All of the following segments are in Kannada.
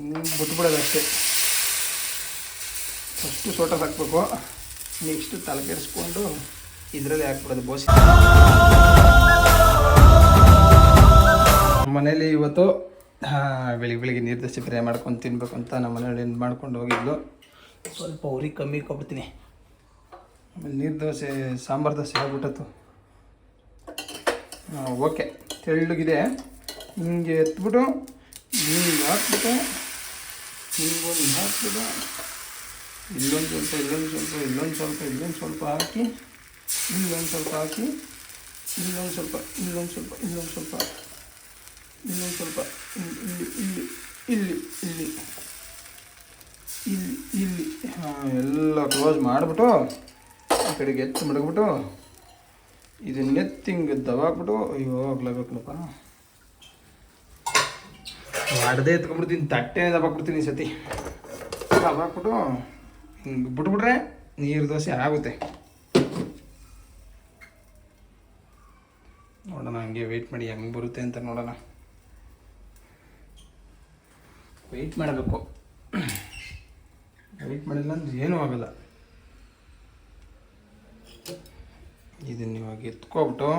ಹಿಂಗೆ ಬಿಟ್ಬಿಡೋದು ಅಷ್ಟೇ. ಫಸ್ಟು ಸೋಟ ಹಾಕ್ಬೇಕು. ನೆಕ್ಸ್ಟ್ ತಲೆ ಕೆಡಿಸ್ಕೊಂಡು ಇದರಲ್ಲಿ ಹಾಕ್ಬಿಡೋದು, ಬೋಸಿ. ಮನೇಲಿ ಇವತ್ತು ಬೆಳಿಗ್ಗೆ ಬೆಳಿಗ್ಗೆ ನೀರು ದೋಸೆ ಮಾಡ್ಕೊಂಡು ತಿನ್ಬೇಕು ಅಂತ ನಮ್ಮ ಇದು ಮಾಡ್ಕೊಂಡು ಹೋಗಿದ್ಲು. ಸ್ವಲ್ಪ ಉರಿ ಕಮ್ಮಿ ಇಟ್ಕೊಬಿಡ್ತೀನಿ ಆಮೇಲೆ ನೀರು ದೋಸೆ, ಸಾಂಬಾರು ದೋಸೆ ಆಗ್ಬಿಟ್ಟತ್ತು. ಓಕೆ, ತೆಳ್ಳಗಿದೆ. ಹಿಂಗೆ ಎತ್ಬಿಟ್ಟು ಹಿಂಗೆ ಹಾಕ್ಬಿಟ್ಟು ಹಿಂಗೊಂದು ಹಾಕ್ಬಿಟ್ಟು ಇಲ್ಲೊಂದು ಸ್ವಲ್ಪ ಇಲ್ಲೊಂದು ಸ್ವಲ್ಪ ಇಲ್ಲೊಂದು ಸ್ವಲ್ಪ ಇಲ್ಲೊಂದು ಸ್ವಲ್ಪ ಹಾಕಿ, ಇಲ್ಲೊಂದು ಸ್ವಲ್ಪ ಹಾಕಿ, ಇಲ್ಲೊಂದು ಸ್ವಲ್ಪ ಇಲ್ಲೊಂದು ಸ್ವಲ್ಪ ಇಲ್ಲೊಂದು ಸ್ವಲ್ಪ ಇನ್ನೊಂದು ಸ್ವಲ್ಪ, ಇಲ್ಲಿ ಇಲ್ಲಿ ಇಲ್ಲಿ ಇಲ್ಲಿ ಇಲ್ಲಿ ಇಲ್ಲಿ, ಹಾಂ, ಎಲ್ಲ ಕ್ಲೋಸ್ ಮಾಡಿಬಿಟ್ಟು ಆ ಕಡೆಗೆ ಎತ್ತು ಮಡಗ್ಬಿಟ್ಟು, ಇದನ್ನ ಎತ್ತಿ ಹಿಂಗೆ ದವಾಕ್ಬಿಟ್ಟು ಅಯ್ಯೋ, ಆಗ್ಲೇಬೇಕಲ್ಲಪ್ಪ. ಮಾಡದೇ ಎತ್ಕೊಂಡ್ಬಿಡ್ತೀನಿ ತಟ್ಟೆ ದಬ್ಬಾಕ್ಬಿಡ್ತೀನಿ ಈ ಸತಿ. ದಬ್ಬಾಕ್ಬಿಟ್ಟು ಹಿಂಗೆ ಬಿಟ್ಬಿಟ್ರೆ ನೀರು ದೋಸೆ ಆಗುತ್ತೆ. ನೋಡೋಣ, ಹಂಗೆ ವೆಯ್ಟ್ ಮಾಡಿ ಹೆಂಗೆ ಬರುತ್ತೆ ಅಂತ ನೋಡೋಣ. ವೆಯ್ಟ್ ಮಾಡಬೇಕು. ವೆಯ್ಟ್ ಮಾಡಿಲ್ಲ ಅಂದ್ರೆ ಏನೂ ಆಗಲ್ಲ. ಇದನ್ನ ಇವಾಗ ಎತ್ಕೊಬಿಟ್ಟು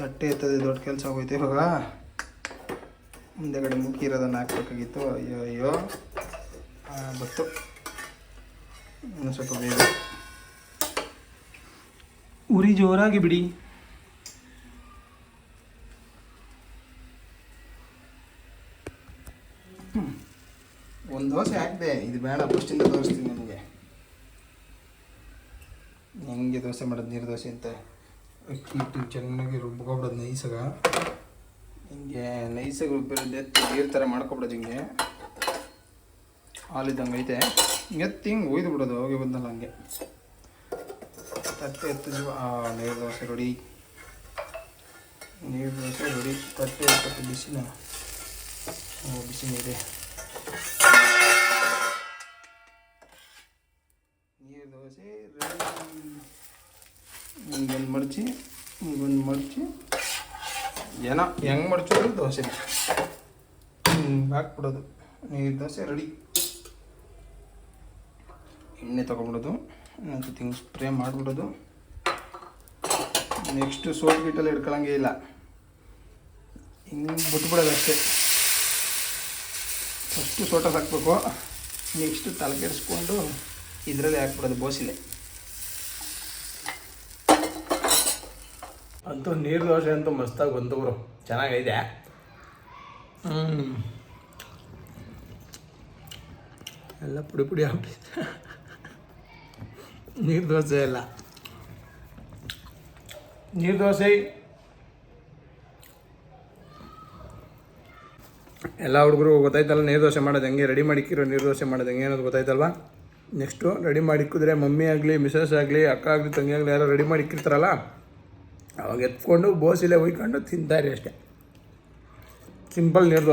ತಟ್ಟೆ ಎತ್ತದೆ, ದೊಡ್ಡ ಕೆಲಸ ಆಗೋಯ್ತು. ಇವಾಗ ಮುಂದೆಗಡೆ ಮುಗಿರೋದನ್ನು ಹಾಕ್ಬೇಕಾಗಿತ್ತು ಅಯ್ಯೋ ಅಯ್ಯೋ. ಬತ್ತು. ಇನ್ನೊಂದು ಸ್ವಲ್ಪ ಬೇಗ. ಉರಿ ಜೋರಾಗಿ ಬಿಡಿ. ಒಂದು ದೋಸೆ ಹಾಕಿದೆ. ಇದು ಬೇಡ ಫಸ್ಟಿಂದ ತೋರಿಸ್ತೀನಿ ನಿಮಗೆ. ಹೆಂಗೆ ದೋಸೆ ಮಾಡೋದು, ನೀರು ದೋಸೆ ಅಂತ. ಅಕ್ಕಿ ಚೆನ್ನಾಗಿ ರುಬ್ಕೊಬಿಡೋದು ನೈಸಾಗ. ಹಿಂಗೆ ನೈಸಾಗಿ ರುಬ್ಬಿರೋದು ಎತ್ತಿ ನೀರು ಥರ ಮಾಡ್ಕೊಬಿಡೋದು ಹಿಂಗೆ. ಹಾಲಿದ್ದಂಗೆ ಐತೆ. ಎತ್ತಿ ಹಿಂಗೆ ಒಯ್ದು ಬಿಡೋದು ಹೋಗಿ ಬಂದಲ್ಲ ಹಂಗೆ. ತಟ್ಟೆ ಎತ್ತು ನೀರು ದೋಸೆ ರೆಡಿ. ನೀರು ದೋಸೆ ರೆಡಿ, ತಟ್ಟೆ ಎತ್ತು ಬಿಸಿನ. ಬಿಸಿ ಇದೆ. ನೀರು ದೋಸೆ ರೆಡಿ. ಹಿಂಗೊಂದು ಮಡಚಿ ಹಿಂಗೊಂದು ಮಡಚಿ. ಏನೋ, ಹೆಂಗೆ ಮಡಚಿದ್ರು ದೋಸೆ. ಹಿಂಗೆ ಹಾಕ್ಬಿಡೋದು. ನೀರು ದೋಸೆ ರೆಡಿ. ಎಣ್ಣೆ ತೊಗೊಬಿಡೋದು ಇನ್ನೊಂದು ತಿಂಗ್ ಸ್ಪ್ರೇ ಮಾಡಿಬಿಡೋದು. ನೆಕ್ಸ್ಟು ಸೋಪ್ ಗಿಟ್ಟಲ್ಲಿ ಹಿಡ್ಕೊಳಂಗೆ ಇಲ್ಲ. ಹಿಂಗೆ ಬಿಟ್ಬಿಡೋದು ಅಷ್ಟೇ. ಫಸ್ಟು ಸೋಟ ಹಾಕ್ಬೇಕು ನೆಕ್ಸ್ಟು ತಲೆ ಕೆಡಿಸ್ಕೊಂಡು ಇದರಲ್ಲಿ ಹಾಕ್ಬಿಡೋದು ಬೋಸಿಲೆ. ಅಂತೂ ನೀರು ದೋಸೆ ಅಂತೂ ಮಸ್ತಾಗಿ ಬಂತು ಗುರು ಚೆನ್ನಾಗೈತೆ. ಹ್ಞೂ ಎಲ್ಲ ಪುಡಿ ಪುಡಿ ಆಗ್ಬಿಟ್ಟಿದೆ. ನೀರು ದೋಸೆ ಎಲ್ಲ. ನೀರು ದೋಸೆ. ಎಲ್ಲ ಹುಡುಗರು ಗೊತ್ತಾಯ್ತಲ್ಲ ನೀರು ದೋಸೆ ಮಾಡೋದು ಹೆಂಗೆ? ರೆಡಿ ಮಾಡಿಕ್ಕಿರೋ ನೀರು ದೋಸೆ ಮಾಡೋದು ಹೆಂಗೆ ಅನ್ನೋದು ಗೊತ್ತಾಯ್ತಲ್ವಾ? ನೆಕ್ಸ್ಟು ರೆಡಿ ಮಾಡಿಕ್ಕಿದ್ರೆ ಮಮ್ಮಿ ಆಗಲಿ ಮಿಸಸ್ ಆಗಲಿ, ಅಕ್ಕ ಆಗಲಿ, ತಂಗಿ ಆಗಲಿ ಯಾರೋ ರೆಡಿ ಮಾಡಿ ಇಕ್ಕಿರ್ತಾರಲ್ಲ ಅವಾಗ ಎತ್ಕೊಂಡು ಬೋಸಿಲೆ ಒಯ್ಕೊಂಡು ತಿಂತಾರೆ ಅಷ್ಟೇ. ಸಿಂಪಲ್ ನೀರು